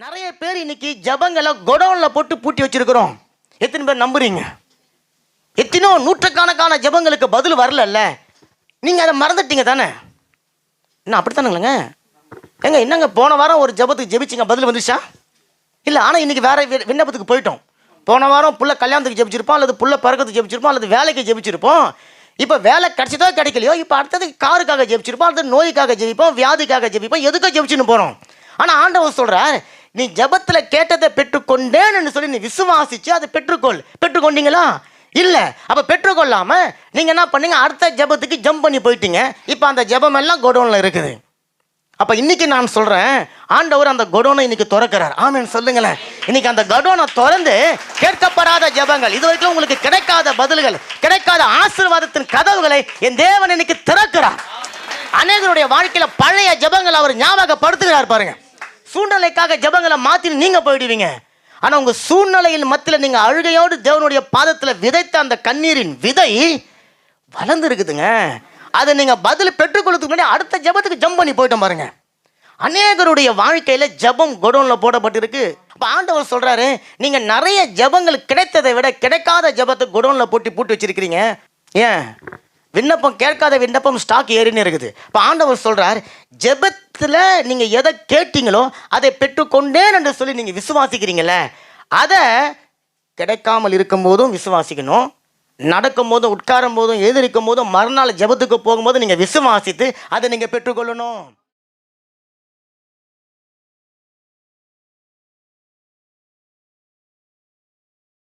நிறைய பேர் இன்னைக்கு ஜபங்களை கொடவுனில் போட்டு பூட்டி வச்சிருக்கிறோம். எத்தனை பேர் நம்புறீங்க? எத்தனையோ நூற்றுக்கணக்கான ஜபங்களுக்கு பதில் வரலல்ல. நீங்க அதை மறந்துட்டீங்க தானே? என்ன அப்படித்தானுங்களேங்க? ஏங்க என்னங்க போன வாரம் ஒரு ஜபத்துக்கு ஜெபிச்சிங்க பதில் வந்துச்சா? இல்லை ஆனால் இன்னைக்கு வேற விண்ணப்பத்துக்கு போயிட்டோம். போன வாரம் புள்ள கல்யாணத்துக்கு ஜெபிச்சிருப்போம் அல்லது புள்ள பிறக்கிறதுக்கு ஜெபிச்சிருப்போம் அல்லது வேலைக்கு ஜெபிச்சிருப்போம். இப்போ வேலை கிடைச்சதோ கிடைக்கலையோ இப்போ அடுத்தது காருக்காக ஜெபிச்சிருப்போம் அடுத்தது நோய்க்காக ஜெபிப்போம் வியாதிக்காக ஜெபிப்போம் எதுக்காக ஜெபிச்சுன்னு போகிறோம் ஆனால் ஆண்டவர் சொல்கிறார் நீ ஜெபத்தில் கேட்டதை பெற்றுக்கொண்டேன்னு சொல்லி நீ விசுவாசிச்சு அதை பெற்றுக்கொள். பெற்றுக்கொண்டீங்களா? இல்லை. அப்போ பெற்றுக்கொள்ளாம நீங்கள் என்ன பண்ணீங்க? அடுத்த ஜெபத்துக்கு ஜம்ப் பண்ணி போயிட்டீங்க. இப்போ அந்த ஜபம் எல்லாம் கோடவுனில் இருக்குது. அப்போ இன்னைக்கு நான் சொல்கிறேன் ஆண்டவர் அந்த கொடோனை இன்னைக்கு திறக்கிறார். ஆமீன். சொல்லுங்களேன். இன்னைக்கு அந்த கடோனை திறந்து கேட்கப்படாத ஜெபங்கள் இது வரைக்கும் உங்களுக்கு கிடைக்காத பதில்கள் கிடைக்காத ஆசீர்வாதத்தின் கதவுகளை என் தேவன் இன்னைக்கு திறக்கிறார். அநேகருடைய வாழ்க்கையில் பழைய ஜெபங்கள் அவர் ஞாபகப்படுத்துகிறார் பாருங்கள் சூழ்நிலைக்காக ஜெபங்களை மாற்றி நீங்கள் போயிடுவீங்க. ஆனால் உங்கள் சூழ்நிலையின் மத்தியில் நீங்கள் அழுகையோடு தேவனுடைய பாதத்தில் விதைத்த அந்த கண்ணீரின் விதை வளர்ந்து இருக்குதுங்க அதை நீங்கள் பதில் பெற்றுக்கொள்றதுக்கு முன்னாடி அடுத்த ஜெபத்துக்கு ஜம்ப் பண்ணி போயிட்டோம் பாருங்க. அநேகருடைய வாழ்க்கையில் ஜெபம் குடோனில் போடப்பட்டிருக்கு. இப்போ ஆண்டவர் சொல்கிறாரு நீங்கள் நிறைய ஜெபங்கள் கிடைத்ததை விட கிடைக்காத ஜெபத்தை குடோனில் போட்டு பூட்டி வச்சிருக்கிறீங்க. ஏன்? விண்ணப்பம் கேட்காத விண்ணப்பம் ஸ்டாக் ஏறின்னு இருக்குது. இப்போ ஆண்டவர் ஜெபத் ஜெபத்தில் நீங்கள் எதை கேட்டீங்களோ அதை பெற்றுக்கொண்டேன் என்று சொல்லி நீங்கள் விசுவாசிக்கிறீங்களே அதை கிடைக்காமல் இருக்கும்போதும் விசுவாசிக்கணும். நடக்கும் போதும் உட்காரும் போதும் எழுந்திருக்கும் போதும் மறுநாள் ஜெபத்துக்கு போகும்போது நீங்கள் விசுவாசித்து அதை நீங்கள் பெற்றுக்கொள்ளணும்.